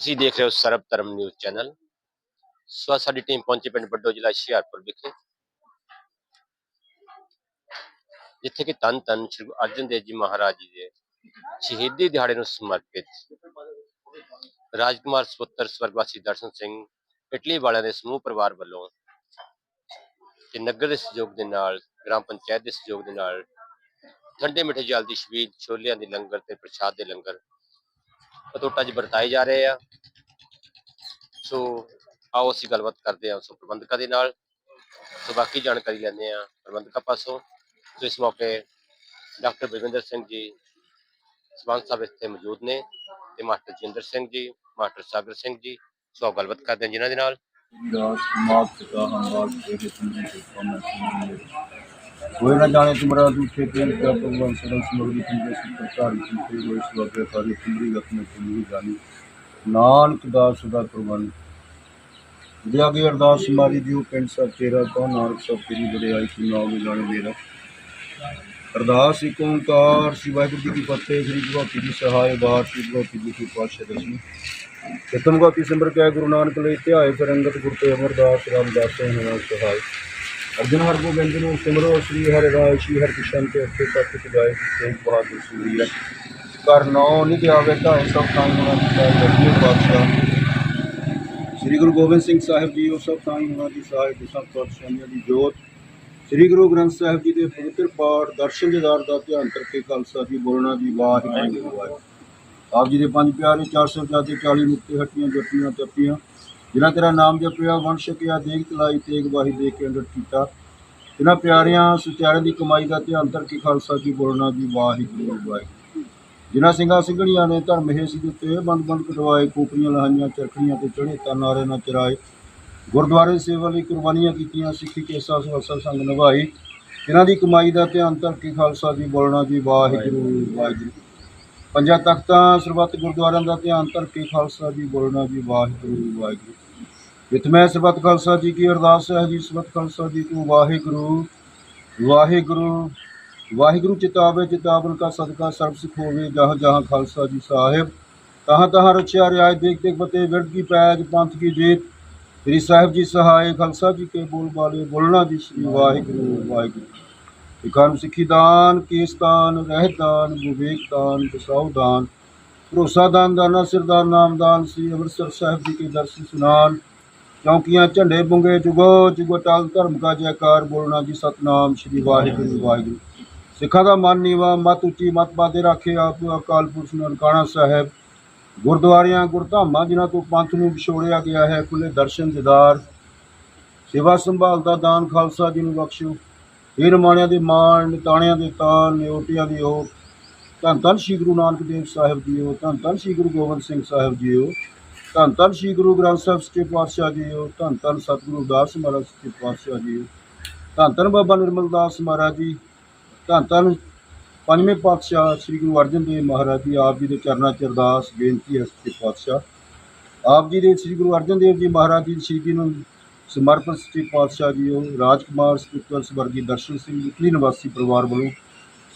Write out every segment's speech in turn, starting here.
ਤੁਸੀਂ ਦੇਖ ਰਹੇ ਹੋ ਸਰਬ ਧਰਮ ਨਿਊਜ਼ ਚੈਨਲ। ਸੋ ਸਾਡੀ ਟੀਮ ਪਹੁੰਚੀ ਪਿੰਡ ਬੱਡੋ ਜ਼ਿਲ੍ਹਾ ਹੁਸ਼ਿਆਰਪੁਰ ਵਿਖੇ। ਜਿੱਥੇ ਕਿ ਧੰਨ ਧੰਨ ਸ਼੍ਰੀ ਗੁਰੂ ਅਰਜਨ ਦੇਵ ਜੀ ਮਹਾਰਾਜ ਜੀ ਦੇ ਸ਼ਹੀਦੀ ਦਿਹਾੜੇ ਨੂੰ ਸਮਰਪਿਤ ਰਾਜਕੁਮਾਰ ਸੁਪੁੱਤਰ ਸਵਰਗਵਾਸੀ ਦਰਸ਼ਨ ਸਿੰਘ ਇਟਲੀ ਵਾਲਿਆਂ ਦੇ ਸਮੂਹ ਪਰਿਵਾਰ ਵੱਲੋਂ ਤੇ ਨਗਰ ਦੇ ਸਹਿਯੋਗ ਦੇ ਨਾਲ, ਗ੍ਰਾਮ ਪੰਚਾਇਤ ਦੇ ਸਹਿਯੋਗ ਦੇ ਨਾਲ, ਠੰਡੇ ਮਿੱਠੇ ਜਲ ਦੀ ਛਬੀਲ ਛੋਲਿਆਂ ਦੇ ਲੰਗਰ ਤੇ ਪ੍ਰਸ਼ਾਦ ਦੇ ਲੰਗਰ ਕਤੋਟਾ 'ਚ ਵਰਤਾਏ ਜਾ ਰਹੇ ਆ। ਸੋ ਆਓ ਅਸੀਂ ਗੱਲਬਾਤ ਕਰਦੇ ਹਾਂ ਸੋ ਪ੍ਰਬੰਧਕਾਂ ਦੇ ਨਾਲ। ਸੋ ਬਾਕੀ ਜਾਣਕਾਰੀ ਲੈਂਦੇ ਆ ਪ੍ਰਬੰਧਕਾਂ ਪਾਸੋਂ। ਸੋ ਇਸ ਮੌਕੇ ਡਾਕਟਰ ਬਲਵਿੰਦਰ ਸਿੰਘ ਜੀ ਸਪੰਸ ਸਾਹਿਬ ਇੱਥੇ ਮੌਜੂਦ ਨੇ ਤੇ ਮਾਸਟਰ ਜਿੰਦਰ ਸਿੰਘ ਜੀ, ਮਾਸਟਰ ਸਾਗਰ ਸਿੰਘ ਜੀ। ਸੋ ਗੱਲਬਾਤ ਕਰਦੇ ਹਾਂ ਜਿਨ੍ਹਾਂ ਦੇ ਨਾਲ। ਰਾਜ ਸਮਾਜ ਦਾ ਹਮਾਰ ਜਿਹੜੇ ਸੰਗੀਤ ਕੋਨਾ કોઈ ના જાણે તુમરા દૂધ છે તેમ ત્યાં ભગવાન સરળ સમગ્રી પૂજા શ્રી પ્રકાર ચિંતે હોય સ્વાગ્રહ કાર્ય સુંદરી રત્ન સુંદરી જાની ਨਾਨਕ ਦਾ ਸਦਾ ਪ੍ਰਬੰਧ। ਜਿਆ ਕੀ ਅਰਦਾਸ ਮਾਰੀ ਦਿਓ ਪਿੰਡ ਸਭ ਤੇਰਾ ਕੋ ਨਾਨਕ ਸਭ ਤੇਰੀ ਬੜਾਈ ਕੀ ਨਾਮ ਨੂੰ ਜਾਣੇ ਮੇਰਾ ਅਰਦਾਸ ਇੱਕ ਓੰਕਾਰ, ਸ੍ਰੀ ਵਾਹਿਗੁਰੂ ਜੀ ਕੀ ਫਤਿਹ, ਸ੍ਰੀ ਗੁਰੂ ਜੀ ਸਹਾਇ ਬਾਤ ਸ੍ਰੀ ਗੁਰੂ ਜੀ ਕੀ ਪਾਤਸ਼ਾਹ ਦਸਵੀਂ। ਕਿਤਮ ਗੋਤੀ ਸਿਮਰ ਕੈ ਗੁਰੂ ਨਾਨਕ ਲਈ ਧਿਆਏ ਫਿਰ ਅੰਗਤ ਅਮਰਦਾਸ, ਰਾਮਦਾਸ ਹੋਣਾ ਸਹਾਇ। ਅਰਜਨ ਹਰ ਗੋਬਿੰਦ ਨੂੰ, ਸਿਮਰੋ, ਸ੍ਰੀ ਹਰਿ ਰਾਇ ਸ੍ਰੀ ਹਰਿ ਕ੍ਰਿਸ਼ਨ ਤੇ ਅੱਤੇ ਤੱਕ ਸਜਾਏ ਤੇਗ ਬਹਾਦਰ ਸੂਰੀਆ ਕਰ ਨੌ ਨਿਧਿ ਆਵੇ ਢਾਈ ਸਭ ਤਾਂ ਹੋਣਾ ਦਿੱਤਾ ਜਗੀਰ ਬਾਦਸ਼ਾਹ ਸ੍ਰੀ ਗੁਰੂ ਗੋਬਿੰਦ ਸਿੰਘ ਸਾਹਿਬ ਜੀ, ਉਹ ਸਭ ਤਾਂ ਹੋਣਾ ਦੀ ਸਹਾਇ ਤੇ ਸਭ ਪਾਤਸ਼ਾਹੀਆਂ ਦੀ ਜੋਤ। ਸ੍ਰੀ ਗੁਰੂ ਗ੍ਰੰਥ ਸਾਹਿਬ ਜੀ ਦੇ ਪਵਿੱਤਰ ਪਾਠ, ਦਰਸ਼ਨ ਦਿਦਾਰ ਦਾ ਧਿਆਨ ਕਰਕੇ ਖਾਲਸਾ ਜੀ, ਬੋਲਣਾ ਦੀ ਵਾਹਿਗੁਰੂ ਆਪ ਜੀ ਦੇ ਪੰਜ ਪਿਆਰੇ 400 ਜਾਤੀ 40 ਮੁਕਤੀ ਹੱਟੀਆਂ ਜੱਟੀਆਂ ਤੱਪੀਆਂ। ਜਿਨ੍ਹਾਂ ਤੇਰਾ ਨਾਮ ਜਪਿਆ ਵੰਸ਼ ਛਕਿਆ ਦੇਖ ਤਲਾਈ, ਤੇਗ ਵਾਹੀ ਦੇਖ ਕੇ ਅੰਦਰ ਕੀਤਾ। ਇਹਨਾਂ ਪਿਆਰਿਆਂ, ਸੁਚਾਰਿਆਂ ਦੀ ਕਮਾਈ ਦਾ ਧਿਆਨ ਧਰ ਕਰਕੇ ਖਾਲਸਾ ਜੀ ਬੋਲਣਾ ਜੀ ਵਾਹਿਗੁਰੂ ਵਾਹਿਗੁਰੂ। ਜਿਨ੍ਹਾਂ ਸਿੰਘਾਂ ਸਿੰਘਣੀਆਂ ਨੇ ਧਰਮ ਹੇਸੀ ਦੇ ਉੱਤੇ ਬੰਦ ਬੰਦ ਕਟਵਾਏ, ਕੋਪਰੀਆਂ ਲਹਾਈਆਂ, ਚਰਖੜੀਆਂ ਤੇ ਚੜੇ ਤਾਂ ਨਾਰੇ ਨਾ ਚਰਾਏ। ਗੁਰਦੁਆਰੇ ਸੇਵਾ ਲਈ ਕੁਰਬਾਨੀਆਂ ਕੀਤੀਆਂ, ਸਿੱਖੀ, ਕੇਸਾ ਸਵਸਲ ਸੰਗ ਨਿਭਾਈ ਇਹਨਾਂ ਦੀ ਕਮਾਈ ਦਾ ਧਿਆਨ ਧਰ ਕੇ ਖਾਲਸਾ ਜੀ ਬੋਲਣਾ ਜੀ ਵਾਹਿਗੁਰੂ ਵਾਹਿਗੁਰੂ। ਪੰਜਾਂ ਤਖਤਾਂ, ਸਰਬੱਤ ਗੁਰਦੁਆਰਿਆਂ ਦਾ ਧਿਆਨ ਧਰ ਕੇ ਖਾਲਸਾ ਜੀ ਬੋਲਣਾ ਜੀ ਵਾਹਿਗੁਰੂ ਵਾਹਿਗੁਰੂ। ਇਤਮੈ ਸਰਬੱਤ ਖਾਲਸਾ ਜੀ ਕੀ ਅਰਦਾਸ ਹੈ ਜੀ ਸਰਬੱਤ ਖਾਲਸਾ ਜੀ ਕੋ ਵਾਹਿਗੁਰੂ ਵਾਹਿਗੁਰੂ ਵਾਹਿਗੁਰੂ ਚਿਤਾਵੇ, ਚਿਤਾਵਨ ਕਾ ਸਦਕਾ, ਸਰਬ ਸੁਖ ਹੋਵੇ, ਜਹਾਂ ਜਹਾਂ ਖਾਲਸਾ ਜੀ ਸਾਹਿਬ। ਤਹਾਂ ਤਹਾਂ ਰਚਿਆ ਰਿਆਇ ਦੇਖ ਦੇਖ ਬਤੇ ਵਿਰਦ ਕੀ ਪੈਜ, ਪੰਥ ਕੀ ਜੀਤ। ਸ੍ਰੀ ਸਾਹਿਬ ਜੀ ਸਹਾਇ, ਖਾਲਸਾ ਜੀ ਕੇ ਬੋਲ ਬਾਲੇ, ਬੋਲਣਾ ਜੀ ਸ੍ਰੀ ਵਾਹਿਗੁਰੂ ਵਾਹਿਗੁਰੂ। ਇਕਾਨ ਸਿੱਖੀ ਦਾਨ ਕੇਸਤਾਨ ਰਹਿਤ ਦਾਨ, ਵਿਵੇਕ ਦਾਨ ਬਸਾਉ ਦਾਨ। ਭਰੋਸਾ ਦਾਨ, ਦਾਨਾ ਸਿਰਦਾਰ ਨਾਮਦਾਨ ਸ੍ਰੀ ਅੰਮ੍ਰਿਤਸਰ ਸਾਹਿਬ ਜੀ ਕੇ ਦਰਸ਼ਨ ਸੁਨਾਨ। ਚੌਂਕੀਆਂ ਝੰਡੇ ਬੁੰਗੇ ਜੁਗੋ ਜੁਗੋ ਟਾਲ ਧਰਮ ਕਾ ਜੈਕਾਰ ਬੋਲਣਾ ਜੀ ਸਤਨਾਮ, ਸ੍ਰੀ ਵਾਹਿਗੁਰੂ ਵਾਹਿਗੁਰੂ। ਸਿੱਖਾਂ ਦਾ ਮਨ ਨੀਵਾ ਮਤ ਉੱਚੀ ਮਤ ਬਾਦੇ ਰੱਖੇ ਆਪ, ਅਕਾਲ ਪੁਰਖ ਨਨਕਾਣਾ ਸਾਹਿਬ। ਗੁਰਦੁਆਰਿਆਂ, ਗੁਰਧਾਮਾਂ, ਜਿਨ੍ਹਾਂ ਤੋਂ ਪੰਥ ਨੂੰ ਵਿਛੋੜਿਆ ਗਿਆ ਹੈ ਖੁੱਲੇ ਦਰਸ਼ਨ ਦਿਦਾਰ। ਸੇਵਾ ਸੰਭਾਲ ਦਾ ਦਾਨ ਖਾਲਸਾ ਜੀ ਨੂੰ ਬਖਸ਼ੋ ਇਹ ਰਮਾਣਿਆਂ ਦੇ ਮਾਣ ਨਿਤਾਣਿਆਂ ਦੇ ਤਾਲ ਨਿਓਟਿਆਂ ਦੀ ਓਟ। ਧੰਨ ਧੰਨ ਸ੍ਰੀ ਗੁਰੂ ਨਾਨਕ ਦੇਵ ਸਾਹਿਬ ਜੀਓ ਧੰਨ ਧੰਨ ਸ੍ਰੀ ਗੁਰੂ ਗੋਬਿੰਦ ਸਿੰਘ ਸਾਹਿਬ ਜੀਓ। ਧੰਨ ਧੰਨ ਸ੍ਰੀ ਗੁਰੂ ਗ੍ਰੰਥ ਸਾਹਿਬ ਸੱਚੇ ਪਾਤਸ਼ਾਹ ਜੀ ਹੋ, ਧੰਨ ਧੰਨ ਸਤਿਗੁਰੂ ਦਾਸ ਮਹਾਰਾਜ ਸੱਚੇ ਪਾਤਸ਼ਾਹ ਜੀ ਹੋ, ਧੰਨ ਧੰਨ ਬਾਬਾ ਨਿਰਮਲ ਦਾਸ ਮਹਾਰਾਜ ਜੀ, ਧੰਨ ਧੰਨ ਪੰਜਵੇਂ ਪਾਤਸ਼ਾਹ ਸ੍ਰੀ ਗੁਰੂ ਅਰਜਨ ਦੇਵ ਮਹਾਰਾਜ ਜੀ, ਆਪ ਜੀ ਦੇ ਚਰਨਾਂ 'ਚ ਅਰਦਾਸ, ਬੇਨਤੀ ਹੈ ਸੱਚੇ ਪਾਤਸ਼ਾਹ। ਆਪ ਜੀ ਦੇ ਸ੍ਰੀ ਗੁਰੂ ਅਰਜਨ ਦੇਵ ਜੀ ਮਹਾਰਾਜ ਜੀ ਦੀ ਸ਼ਹੀਦੀ ਨੂੰ ਸਮਰਪਿਤ ਸੱਚੇ ਪਾਤਸ਼ਾਹ ਜੀ ਜੀਓ ਰਾਜਕੁਮਾਰ ਸਪਿਕਰ ਸਵਰਗੀ ਦਰਸ਼ਨ ਸਿੰਘ ਇਟਲੀ ਨਿਵਾਸੀ ਪਰਿਵਾਰ ਵੱਲੋਂ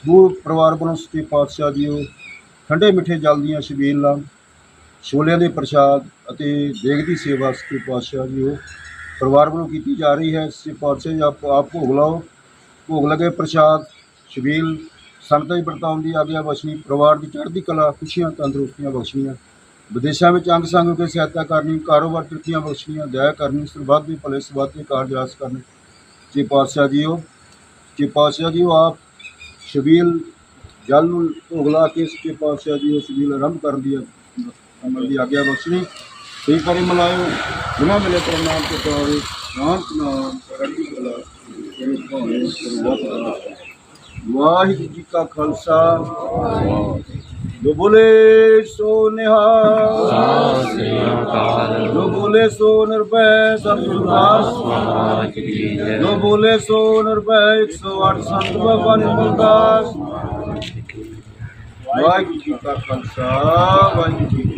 ਸਮੂਹ ਪਰਿਵਾਰ ਵੱਲੋਂ ਸੱਚੇ ਪਾਤਸ਼ਾਹ ਜੀ ਜੀਓ ਠੰਡੇ ਮਿੱਠੇ ਜਲ ਦੀਆਂ ਸ਼ਬੀਲਾਂ ਛੋਲਿਆਂ ਦੇ ਪ੍ਰਸ਼ਾਦ ਅਤੇ ਦੇਗ ਦੀ ਸੇਵਾ ਸੱਚੇ ਪਾਤਸ਼ਾਹ ਜੀ ਉਹ ਪਰਿਵਾਰ ਵੱਲੋਂ ਕੀਤੀ ਜਾ ਰਹੀ ਹੈ। ਸੱਚੇ ਪਾਤਸ਼ਾਹ ਜੀ, ਆਪ ਆਪ ਭੋਗ ਲਾਓ। ਭੋਗ ਲਗੇ ਪ੍ਰਸ਼ਾਦ ਸ਼ਬੀਲ ਸੰਗਤਾਂ ਦੀ ਵਰਤਾਉਣ ਦੀ ਆਗਿਆ ਬਖਸ਼ੀ ਪਰਿਵਾਰ ਦੀ ਚੜ੍ਹਦੀ ਕਲਾ, ਖੁਸ਼ੀਆਂ, ਤੰਦਰੁਸਤੀਆਂ ਬਖਸ਼ੀਆਂ ਵਿਦੇਸ਼ਾਂ ਵਿੱਚ ਅੰਗ ਸੰਗ ਕੇ ਸਹਾਇਤਾ ਕਰਨੀ, ਕਾਰੋਬਾਰ ਤਰੱਕੀਆਂ ਬਖਸ਼ਣੀਆਂ, ਦਇਆ ਕਰਨੀ ਸਰਬੱਤ ਦੇ ਭਲੇ ਸਰਬੱਤ ਦੇ ਕਾਰਜ ਆਸ ਕਰਨੇ। ਜੀ ਪਾਤਸ਼ਾਹ ਜੀਓ ਜੀ ਪਾਤਸ਼ਾਹ ਜੀਓ ਆਪ ਸ਼ਬੀਲ ਜਲ ਨੂੰ ਉਗਲਾ ਕੇ ਸੱਚੇ ਪਾਤਸ਼ਾਹ ਜੀਓ ਸ਼ਬੀਲ ਆਰੰਭ ਕਰਨ ਦੀ ਅਮਲ ਦੀ ਆਗਿਆ ਬਖਸ਼ਣੀ। ਸਹੀ ਕਰੇ ਮਲਾਇਓ। ਬਿਨਾਂ ਮਿਲੇ ਪ੍ਰਣਾਮ ਤੇ ਪਾਵੇ ਨਾਨਕ ਨਾਮ ਕਰਦੀ ਕਲਾ ਇਹ ਭਾਵੇਂ ਸਰਬੱਤ ਵਾਹਿਗੁਰੂ ਜੀ ਕਾ ਖਾਲਸਾ। ਜੋ ਬੋਲੇ ਸੋ ਨਿਹਾਲ। ਜੋ ਬੋਲੇ ਸੋ ਨਿਰਭੈ ਸਤਿਗੁਰਦਾਸ ਜੋ ਬੋਲੇ ਸੋ ਨਿਰਭੈ 108 ਸੰਤ ਬਾਬਾ ਨਿਰਮਲਦਾਸ ਵਾਹਿਗੁਰੂ ਜੀ ਕਾ ਖਾਲਸਾ। ਵਾਹਿਗੁਰੂ ਜੀ ਕੀ ਫਤਿਹ।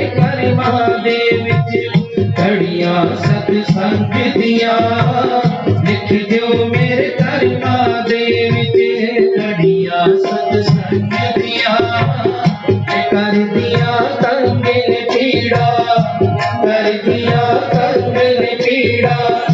ਘੜੀਆਂ ਸਤ ਸੰਗ ਦੀਆਂ ਲਿਖ ਦਿਓ ਮੇਰੇ ਕਰਮਾਂ ਦੇ ਵਿੱਚ ਘੜੀਆਂ ਸਤ ਸੰਗ ਦੀਆਂ ਕਰਦੀਆਂ ਤੰਗੇ ਨੇ ਪੀੜਾ ਕਰਦੀਆਂ ਤੰਗੇ ਨੇ ਪੀੜਾ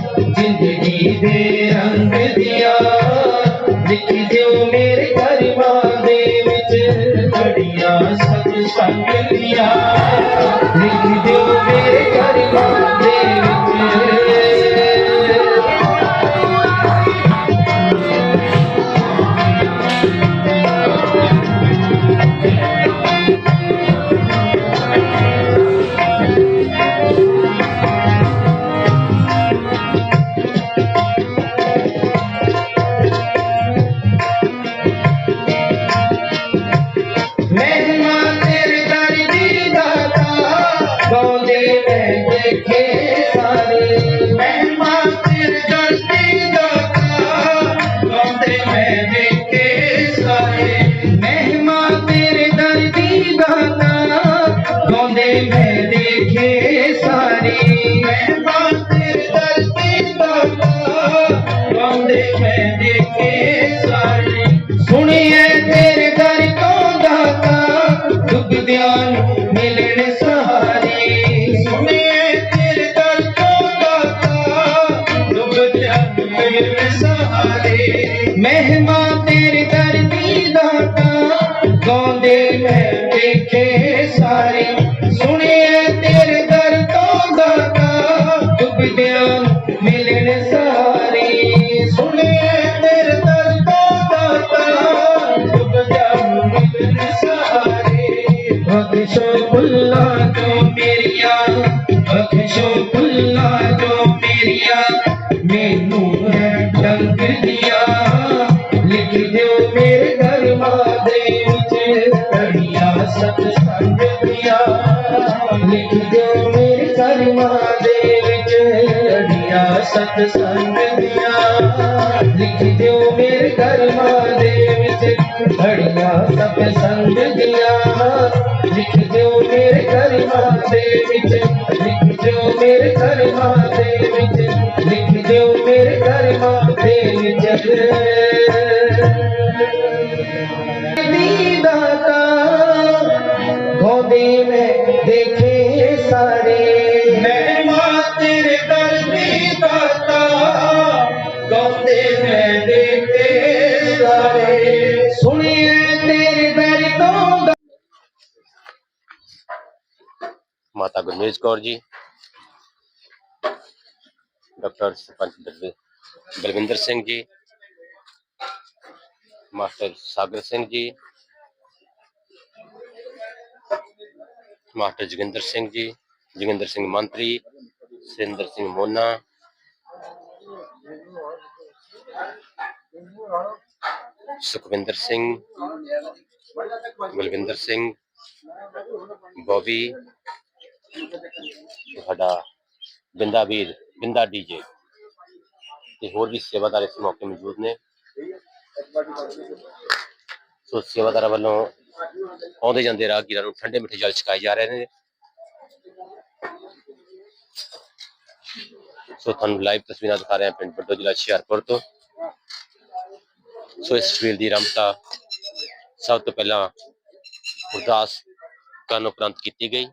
ਦਾਤਾ ਸਹਾਰੇ ਬਖਸ਼ੋ ਭੁੱਲਾ ਜੋ ਮੇਰੀਆਂ ਬਖਸ਼ੋ ਭੁੱਲਾ ਜੋ ਮੇਰੀਆਂ ਮੈਨੂੰ ਹੈ ਡੰਗ ਦੀਆਂ ਲਿਖ ਦਿਓ ਮੇਰੇ ਕਰਮਾਂ ਦੇ ਵਿੱਚ ਘੜੀਆਂ ਸਤ ਸੰਗ ਦੀਆਂ ਲਿਖ ਦਿਓ ਮੇਰੇ ਕਰਮਾਂ ਦੇ ਵਿੱਚ ਘੜੀਆਂ ਸਤ ਸੰਗ ਘੜੀਆਂ ਸਤ ਸੰਗ ਦੀਆਂ। ਲਿਖ ਦਿਓ ਮੇਰੇ ਕਰਮਾਂ ਦੇ ਵਿੱਚ ਲਿਖ ਦਿਓ ਮੇਰੇ ਮਾਤਾ ਗੁਰਮੇਜ ਕੌਰ ਜੀ ਡਾਕਟਰ ਸਰਪੰਚ ਬਲਵਿ- ਬਲਵਿੰਦਰ ਸਿੰਘ ਜੀ ਮਾਸਟਰ ਸਾਗਰ ਸਿੰਘ ਜੀ ਮਾਸਟਰ ਜੋਗਿੰਦਰ ਸਿੰਘ ਜੀ ਜੋਗਿੰਦਰ ਸਿੰਘ ਮੰਤਰੀ ਸਿੰਦਰ ਸਿੰਘ ਮੋਨਾ ਸੁਖਵਿੰਦਰ ਸਿੰਘ ਬਲਵਿੰਦਰ ਸਿੰਘ ਬੋਬੀ ਸਾਡਾ ਬਿੰਦਾ ਵੀਰ, ਬਿੰਦਾ ਡੀਜੇ ਤੇ ਹੋਰ ਵੀ ਸੇਵਾਦਾਰ ਇਸ ਮੌਕੇ ਮੌਜੂਦ ਨੇ। ਸੋ ਸੇਵਾਦਾਰਾਂ ਵੱਲੋਂ ਆਉਂਦੇ ਜਾਂਦੇ ਰਾਹਗੀਰਾਂ ਨੂੰ ਠੰਡੇ ਮਿੱਠੇ ਜਲ ਛਕਾਏ ਜਾ ਰਹੇ ਨੇ। ਸੋ ਤੁਹਾਨੂੰ ਲਾਈਵ ਤਸਵੀਰਾਂ ਦਿਖਾ ਰਹੇ ਹਾਂ ਪਿੰਡ ਬੱਡੋ ਜ਼ਿਲ੍ਹਾ ਹੁਸ਼ਿਆਰਪੁਰ ਤੋਂ। ਸੋ ਇਸ ਫੀਲਡ ਦੀ ਰਮਤਾ ਸਭ ਤੋਂ ਪਹਿਲਾਂ ਅਰਦਾਸ ਕਰਨ ਉਪਰੰਤ ਕੀਤੀ ਗਈ।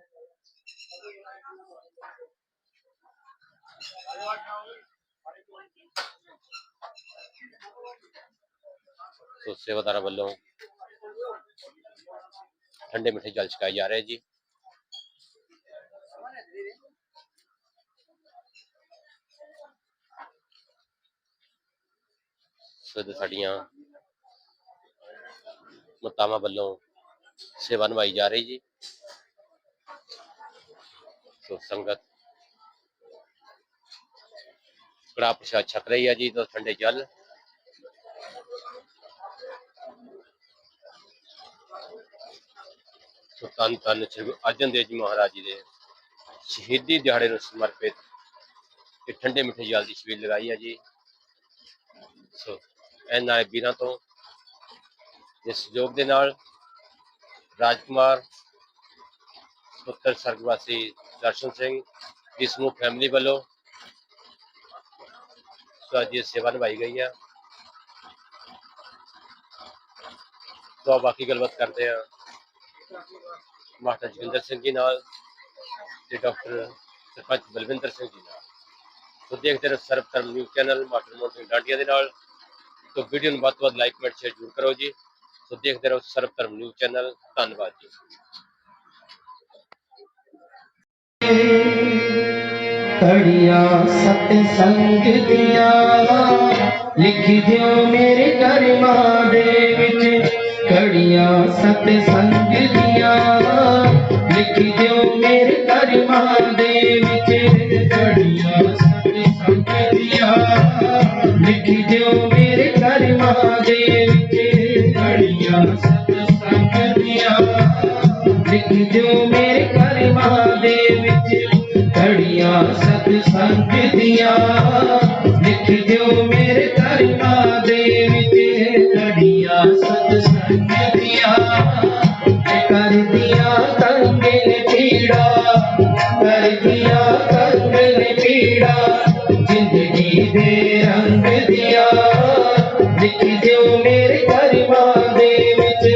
ਸੋ ਸੇਵਾਦਾਰਾਂ ਵੱਲੋਂ ਠੰਡੇ ਮਿੱਠੇ ਜਲ ਛਕਾਏ ਜਾ ਰਹੇ ਜੀ ਸੋ ਇਹ ਸਾਡੀਆਂ ਮਤਾਵਾਂ ਵੱਲੋਂ ਸੇਵਾ ਨਿਭਾਈ ਜਾ ਰਹੀ ਜੀ ਸੋ ਸੰਗਤ ਕੜਾ ਪ੍ਰਸ਼ਾਦ ਛਕ ਰਹੀ ਹੈ ਜੀ ਤੋਂ ਠੰਡੇ ਜਲ ਸੋ ਧੰਨ ਧੰਨ ਸ੍ਰੀ ਗੁਰੂ ਅਰਜਨ ਦੇਵ ਜੀ ਮਹਾਰਾਜ ਜੀ ਦੇ ਸ਼ਹੀਦੀ ਦਿਹਾੜੇ ਨੂੰ ਸਮਰਪਿਤ ਇਹ ਠੰਡੇ ਮਿੱਠੇ ਜਲ ਦੀ ਛਬੀਲ ਲਗਾਈ ਹੈ ਜੀ। ਸੋ, ਇਹਨਾਂ ਵੀਰਾਂ ਤੋਂ ਇਸ ਸਹਿਯੋਗ ਦੇ ਨਾਲ ਰਾਜਕੁਮਾਰ ਪੁੱਤਰ ਸਰਗਵਾਸੀ ਦਰਸ਼ਨ ਸਿੰਘ ਦੀ ਸਮੂਹ ਫੈਮਿਲੀ ਵੱਲੋਂ ਸੋ ਸੇਵਾ ਨਿਭਾਈ ਗਈ ਹੈ। ਸੋ ਆਓ ਬਾਕੀ ਗੱਲਬਾਤ ਕਰਦੇ ਹਾਂ। ਮਾਸਟਰ ਜਗਿੰਦਰ ਸਿੰਘ ਜੀ ਨਾਲ ਤੇ ਡਾਕਟਰ ਸਰਪੰਚ ਬਲਵਿੰਦਰ ਸਿੰਘ ਜੀ ਨਾਲ ਸੋ ਦੇਖਦੇ ਰਹੋ Sarab Dharam news channel master Mohan Singh Dandiya ਦੇ ਨਾਲ ਤੋ ਵੀਡੀਓ ਨੂੰ ਵੱਧ ਤੋਂ ਵੱਧ ਲਾਈਕ ਕਮੈਂਟ ਸ਼ੇਅਰ ਜ਼ਰੂਰ ਕਰੋ ਜੀ ਸੋ ਦੇਖਦੇ ਰਹੋ ਸਰਬ ਧਰਮ ਨਿਊਜ਼ ਚੈਨਲ ਧੰਨਵਾਦ ਜੀ ਕੜੀਆਂ ਸਤ ਸੰਗ ਦੀਆਂ ਲਿਖ ਦਿਓ ਮੇਰੇ ਕਰਮਾਂ ਦੇ ਵਿੱਚ ਕੜੀਆਂ ਸਤ ਸੰਗ ਦੀਆਂ ਲਿਖ ਦਿਓ ਮੇਰੇ ਕਰਮਾਂ ਦੇ ਵਿੱਚ। ਕੜੀਆਂ ਸਤ ਸੰਗ ਦੀਆਂ ਲਿਖ ਦਿਓ ਮੇਰੇ ਕਰਮਾਂ ਦੇ ਵਿੱਚ। ਕੜੀਆਂ ਸਤ ਸੰਗ ਦੀਆਂ ਲਿਖ ਦਿਓ ਮੇਰੇ ਕਰਮਾਂ ਦੇ ਵਿੱਚ। ਘੜੀਆਂ ਸਤ ਸੰਗ ਦੀਆਂ ਲਿਖ ਦਿਓ ਕਰਦੀਆਂ ਕੰਗੇ ਨੇ ਪੀੜਾ, ਜ਼ਿੰਦਗੀ ਦੇ ਰੰਗ ਦੀਆਂ। ਲਿਖ ਦਿਓ ਮੇਰੇ ਕਰਮਾਂ ਦੇ ਵਿੱਚ,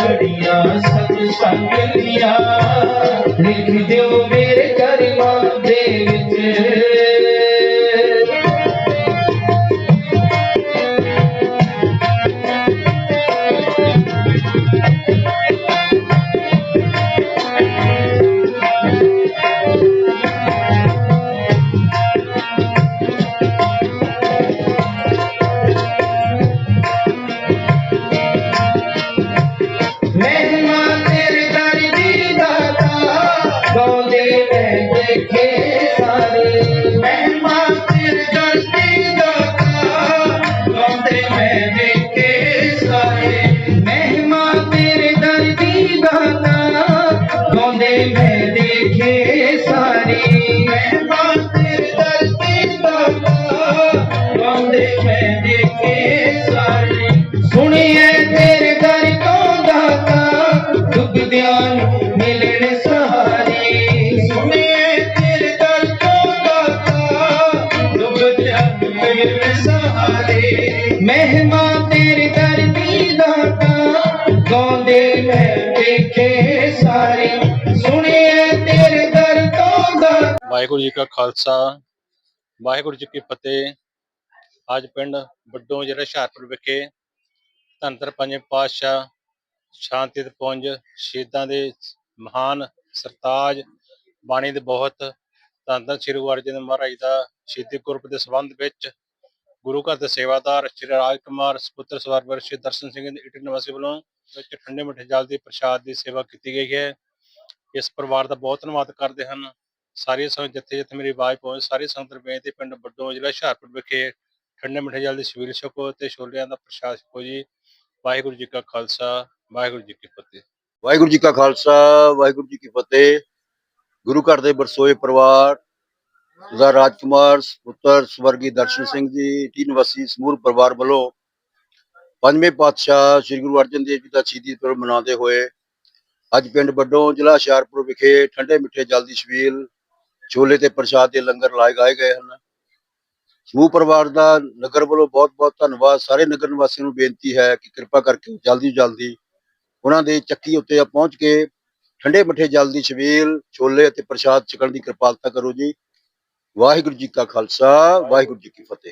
ਘੜੀਆਂ ਸਤ ਸੰਗ ਦੀਆਂ। ਲਿਖ ਦਿਓ ਵਾਹਿਗੁਰੂ ਜੀ ਕਾ ਖਾਲਸਾ, ਵਾਹਿਗੁਰੂ ਜੀ ਕੀ ਫਤਿਹ। ਅੱਜ ਪਿੰਡ ਵੱਡੋ ਜਿਹੜਾ ਹੁਸ਼ਿਆਰਪੁਰ ਵਿਖੇ ਧੰਨ ਧੰਨਤਰ ਪੰਜਵੇਂ ਪਾਤਸ਼ਾਹ ਸ਼ਾਂਤੀ ਦੇ ਪੁੰਜ ਸ਼ਹੀਦਾਂ ਦੇ ਮਹਾਨ ਸਰਤਾਜ ਬਾਣੀ ਦੇ ਬਹੁਤ ਧੰਨ ਧੰਨ ਸ੍ਰੀ ਗੁਰੂ ਅਰਜਨ ਮਹਾਰਾਜ ਦਾ ਸ਼ਹੀਦੀ ਗੁਰਪ ਦੇ ਸੰਬੰਧ ਵਿੱਚ ਗੁਰੂ ਘਰ ਦੇ ਸੇਵਾਦਾਰ ਸ੍ਰੀ ਰਾਜ ਕੁਮਾਰ ਸੁਪੁੱਤਰ ਸਵਰਵਰ ਸ਼੍ਰੀ ਦਰਸ਼ਨ ਸਿੰਘ ਦੇ ਇਟਨ ਨਿਵਾਸੀ ਵੱਲੋਂ ਵਿੱਚ ਠੰਡੇ ਮਿੱਠੇ ਜਲ ਦੀ ਪ੍ਰਸ਼ਾਦ ਦੀ ਸੇਵਾ ਕੀਤੀ ਗਈ ਹੈ। ਇਸ ਪਰਿਵਾਰ ਦਾ ਬਹੁਤ ਧੰਨਵਾਦ ਕਰਦੇ ਹਨ। ਸਾਰੀ ਸੰਗਤ ਜਿੱਥੇ ਜਿੱਥੇ ਮੇਰੀ ਆਵਾਜ਼ ਪਹੁੰਚ ਸਾਰੀ ਸੰਗਤ ਨੂੰ ਬੇਨਤੀ ਪਿੰਡ ਵੱਡੋ ਜ਼ਿਲ੍ਹਾ ਹੁਸ਼ਿਆਰਪੁਰ ਵਿਖੇ ਠੰਡੇ ਮਿੱਠੇ ਜਲ ਦੀ ਛਬੀਲ ਛਕੋ ਤੇ ਛੋਲਿਆਂ ਦਾ ਪ੍ਰਸ਼ਾਦ ਛਕੋ ਜੀ। ਵਾਹਿਗੁਰੂ ਜੀ ਕਾ ਖਾਲਸਾ, ਵਾਹਿਗੁਰੂ ਜੀ ਕੀ ਫਤਿਹ। ਵਾਹਿਗੁਰੂ ਜੀ ਕਾ ਖਾਲਸਾ, ਵਾਹਿਗੁਰੂ ਜੀ ਕੀ ਫਤਿਹ। ਗੁਰੂ ਘਰ ਦੇ ਬਰਸੋਏ ਪਰਿਵਾਰ, ਦਾ ਰਾਜਕੁਮਾਰ, ਪੁੱਤਰ, ਸਵਰਗੀ ਦਰਸ਼ਨ ਸਿੰਘ ਜੀ, ਟੀ ਨਿਵਾਸੀ ਸਮੂਹ ਪਰਿਵਾਰ ਵੱਲੋਂ ਪੰਜਵੇਂ ਪਾਤਸ਼ਾਹ ਸ੍ਰੀ ਗੁਰੂ ਅਰਜਨ ਦੇਵ ਜੀ ਦਾ ਸ਼ਹੀਦੀ ਪੁਰਬ ਮਨਾਉਂਦੇ ਹੋਏ ਅੱਜ ਪਿੰਡ ਵੱਡੋਂ ਜ਼ਿਲ੍ਹਾ ਹੁਸ਼ਿਆਰਪੁਰ ਵਿਖੇ ਠੰਡੇ ਮਿੱਠੇ ਜਲ ਦੀ ਛਬੀਲ ਛੋਲੇ ਤੇ ਪ੍ਰਸ਼ਾਦ ਦੇ ਲੰਗਰ ਲਾਏ ਗਾਏ ਗਏ ਹਨ। ਸਮੂਹ ਪਰਿਵਾਰ ਦਾ ਨਗਰ ਵੱਲੋਂ ਬਹੁਤ ਬਹੁਤ ਧੰਨਵਾਦ। ਸਾਰੇ ਨਗਰ ਨਿਵਾਸੀਆਂ ਨੂੰ ਬੇਨਤੀ ਹੈ ਕਿ ਕਿਰਪਾ ਕਰਕੇ ਜਲਦੀ ਜਲਦੀ ਉਹਨਾਂ ਦੇ ਚੱਕੀ ਉੱਤੇ ਪਹੁੰਚ ਕੇ ਠੰਡੇ ਮਿੱਠੇ ਜਲ ਦੀ ਛਬੀਲ, ਛੋਲੇ ਅਤੇ ਪ੍ਰਸ਼ਾਦ ਛਕਣ ਦੀ ਕਿਰਪਾਲਤਾ ਕਰੋ ਜੀ। ਵਾਹਿਗੁਰੂ ਜੀ ਕਾ ਖਾਲਸਾ, ਵਾਹਿਗੁਰੂ ਜੀ ਕੀ ਫਤਿਹ।